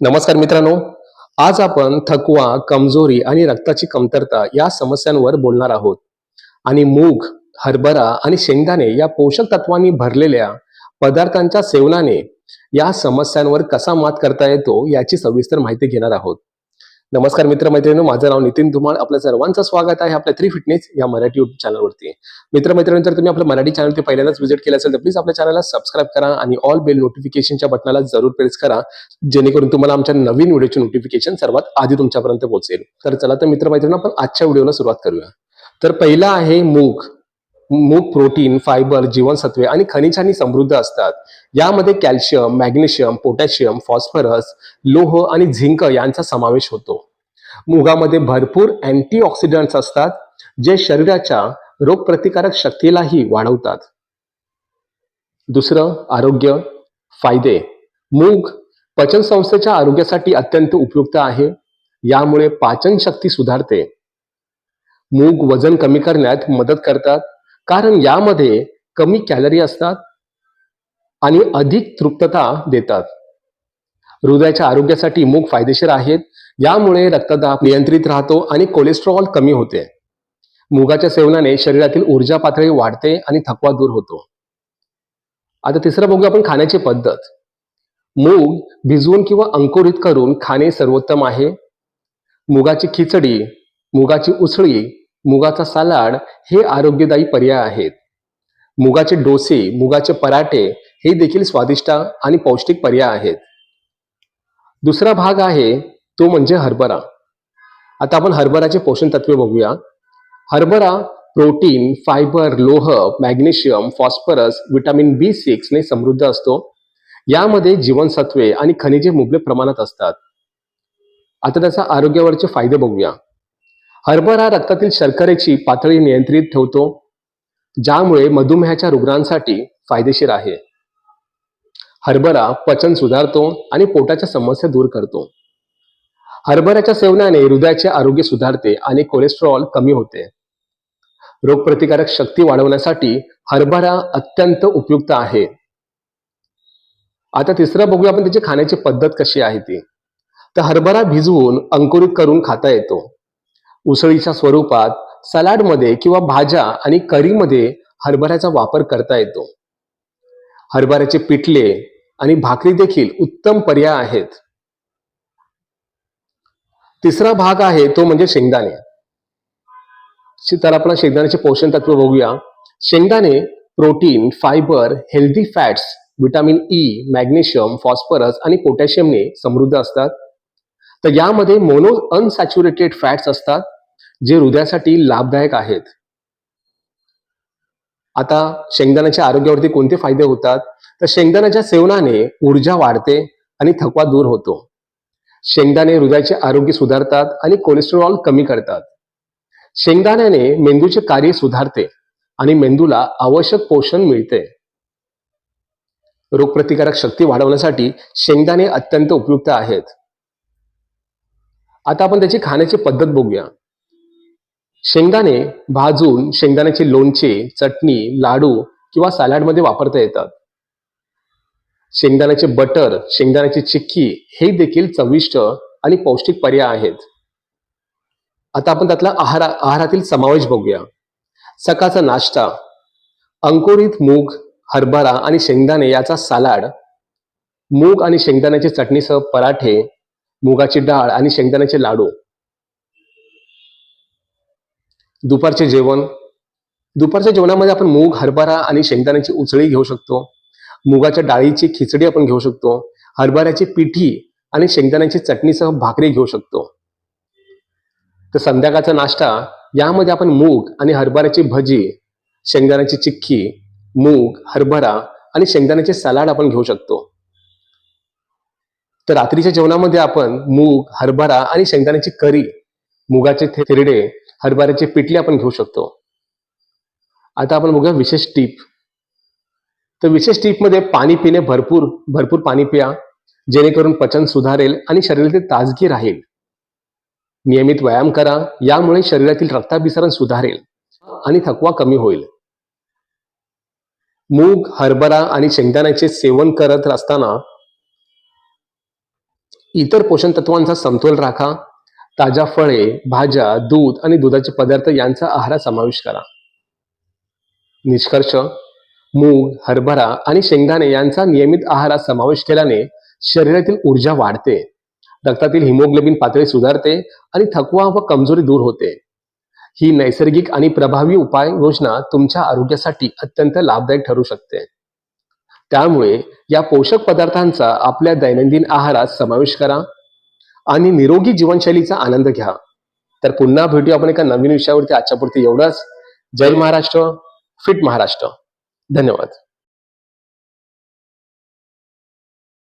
नमस्कार मित्रांनो. आज आपण थकवा कमजोरी आणि रक्ताची कमतरता या समस्यांवर बोलणार आहोत. आणि मूग हरभरा आणि शेंगदाणे या पोषक तत्वांनी भरलेल्या पदार्थांच्या सेवनाने या समस्यांवर कसा मात करता येतो याची सविस्तर माहिती घेणार आहोत. नमस्कार मित्र मैत्रिणी माझं नाव नितीन धुमाळ. आपल्या सर्वांचं स्वागत आहे आपल्या थ्री फिटनेस या मराठी युट्यूब चॅनलवरती मित्र मैत्रिणी जर तुम्ही आपलं मराठी चॅनल पहिल्यांदाच व्हिजिट केलं असेल तर प्लीज आपल्या चॅनलला सबस्क्राईब करा आणि ऑल बेल नोटिफिकेशनच्या बटनाला जरूर प्रेस करा जेणेकरून तुम्हाला आमच्या नवीन व्हिडिओचे नोटिफिकेशन सर्वात आधी तुमच्यापर्यंत पोहोचेल. तर चला तर मित्र मैत्रिणी आपण आजच्या व्हिडिओला सुरुवात करूया. तर पहिला आहे मूग. मूग प्रोटीन फायबर जीवनसत्वे आणि खनिजांनी समृद्ध असतात. यामध्ये कॅल्शियम मॅग्नेशियम पोटॅशियम फॉस्फरस लोह आणि झिंक यांचा समावेश होतो. मुगामध्ये भरपूर अँटीऑक्सिडंट्स असतात जे शरीराच्या रोगप्रतिकारक शक्तीलाही वाढवतात. दुसरं आरोग्य. फायदे. मूग पचन संस्थेच्या आरोग्यासाठी अत्यंत उपयुक्त आहे. यामुळे पाचन शक्ती सुधारते. मूग वजन कमी करण्यात मदत करतात कारण यामध्ये कमी कॅलरी असतात आणि अधिक तृप्तता देतात. हृदयाच्या आरोग्यासाठी मूग फायदेशीर आहेत. यामुळे रक्तदाब नियंत्रित राहतो आणि कोलेस्ट्रॉल कमी होते. मुगाच्या सेवनाने शरीरातील ऊर्जा पातळी वाढते आणि थकवा दूर होतो. आता तिसरं बघू आपण खाण्याची पद्धत. मूग भिजवून किंवा अंकुरित करून खाणे सर्वोत्तम आहे. मुगाची खिचडी मुगाची उसळी मुगाचा सलाड हे आरोग्यदायी पर्याय आहेत. मुगाचे डोसे मुगाचे पराठे हे देखील स्वादिष्ट आणि पौष्टिक पर्याय आहेत. दुसरा भाग आहे तो म्हणजे हरभरा. आता आपण हरभराचे पोषण तत्वे बघूया. हरभरा प्रोटीन फायबर लोह मॅग्नेशियम फॉस्फरस विटामिन बी सिक्सने समृद्ध असतो. यामध्ये जीवनसत्वे आणि खनिजे मुबलक प्रमाणात असतात. आता त्याचा आरोग्यावरचे फायदे बघूया. हरभरा रक्तातील शर्करेची पातळी नियंत्रित ठेवतो ज्यामुळे मधुमेहाच्या रुग्णांसाठी फायदेशीर आहे. हरभरा पचन सुधारतो आणि पोटाच्या समस्या दूर करतो. हरभऱ्याच्या सेवनाने हृदयाचे आरोग्य सुधारते आणि कोलेस्ट्रॉल कमी होते. रोगप्रतिकारक शक्ती वाढवण्यासाठी हरभरा अत्यंत उपयुक्त आहे. आता तिसरं बघूया आपण त्याची खाण्याची पद्धत कशी आहे ती. तर हरभरा भिजवून अंकुरित करून खाता येतो. उसळीच्या स्वरूपात सलाडमध्ये किंवा भाज्या आणि करीमध्ये हरभऱ्याचा वापर करता येतो. हरभऱ्याचे पिठले आणि भाकरी देखील उत्तम पर्याय आहेत. तिसरा भाग आहे तो म्हणजे शेंगदाणे. तर आपण शेंगदाण्याचे पोषण तत्व बघूया. शेंगदाणे protein fibre healthy fats vitamin E magnesium phosphorus आणि पोटॅशियमने समृद्ध असतात. तर यामध्ये मोनो अनसॅच्युरेटेड फॅट्स असतात जे हृदयासाठी लाभदायक आहेत. आता शेंगदाण्याच्या आरोग्यावरती कोणते फायदे होतात? तर शेंगदाण्याच्या सेवनाने ऊर्जा वाढते आणि थकवा दूर होतो. शेंगदाणे हृदयाचे आरोग्य सुधारतात आणि कोलेस्टेरॉल कमी करतात. शेंगदाण्याने मेंदूचे कार्य सुधारते आणि मेंदूला आवश्यक पोषण मिळते. रोगप्रतिकारक शक्ती वाढवण्यासाठी शेंगदाणे अत्यंत उपयुक्त आहेत. आता आपण त्याची खाण्याची पद्धत बघूया. शेंगदाणे भाजून शेंगदाण्याचे लोणचे चटणी लाडू किंवा सॅलडमध्ये वापरता येतात. शेंगदाण्याचे बटर शेंगदाण्याची चिक्की हे देखील चविष्ट आणि पौष्टिक पर्याय आहेत. आता आपण त्यातला आहारा आहारातील समावेश बघूया. सकाळचा नाश्ता अंकुरित मूग हरभरा आणि शेंगदाणे याचा सलाड मूग आणि शेंगदाण्याची चटणीसह पराठे मुगाची डाळ आणि शेंगदाण्याचे लाडू. दुपारचे जेवण. दुपारच्या जेवणामध्ये आपण मूग हरभरा आणि शेंगदाण्याची उसळी घेऊ शकतो. मुगाच्या डाळीची खिचडी आपण घेऊ शकतो. हरभऱ्याची पिठी आणि शेंगदाण्याची चटणीसह भाकरी घेऊ शकतो. तर संध्याकाळचा नाश्ता यामध्ये आपण मूग आणि हरभऱ्याची भजी शेंगदाण्याची चिक्की मूग हरभरा आणि शेंगदाण्याचे सलाड आपण घेऊ शकतो. तर रात्रीच्या जेवणामध्ये आपण मूग हरभरा आणि शेंगदाण्याची करी मुगाचे थेरडे हरभऱ्याचे पिठले आपण घेऊ शकतो. आता आपण बघूया विशेष टीप. तर विशेष टीपमध्ये पाणी पिणे भरपूर भरपूर पाणी पिया जेणेकरून पचन सुधारेल आणि शरीरातील ताजगी राहील. नियमित व्यायाम करा यामुळे शरीरातील रक्ताभिसरण सुधारेल आणि थकवा कमी होईल. मूग हरभरा आणि शेंगदाण्याचे सेवन करत असताना इतर पोषण तत्वांचा समतोल राखा ताज्या फळे भाज्या दूध आणि दुधाचे पदार्थ यांचा आहारात समावेश करा. निष्कर्ष मूग हरभरा आणि शेंगदाणे यांचा नियमित आहारात समावेश केल्याने शरीरातील ऊर्जा वाढते. रक्तातील हिमोग्लोबिन पातळी सुधारते आणि थकवा व कमजोरी दूर होते. ही नैसर्गिक आणि प्रभावी उपाय योजना तुमच्या आरोग्यासाठी अत्यंत लाभदायक ठरू शकते. त्यामुळे या पोषक पदार्थांचा आपल्या दैनंदिन आहारात समावेश करा. आणि निरोगी जीवनशैलीचा आनंद घ्या. तर पुन्हा भेटूया आपण एका नवीन विषयावरती. आजच्यापुरती एवढंच. जय महाराष्ट्र. फिट महाराष्ट्र. धन्यवाद.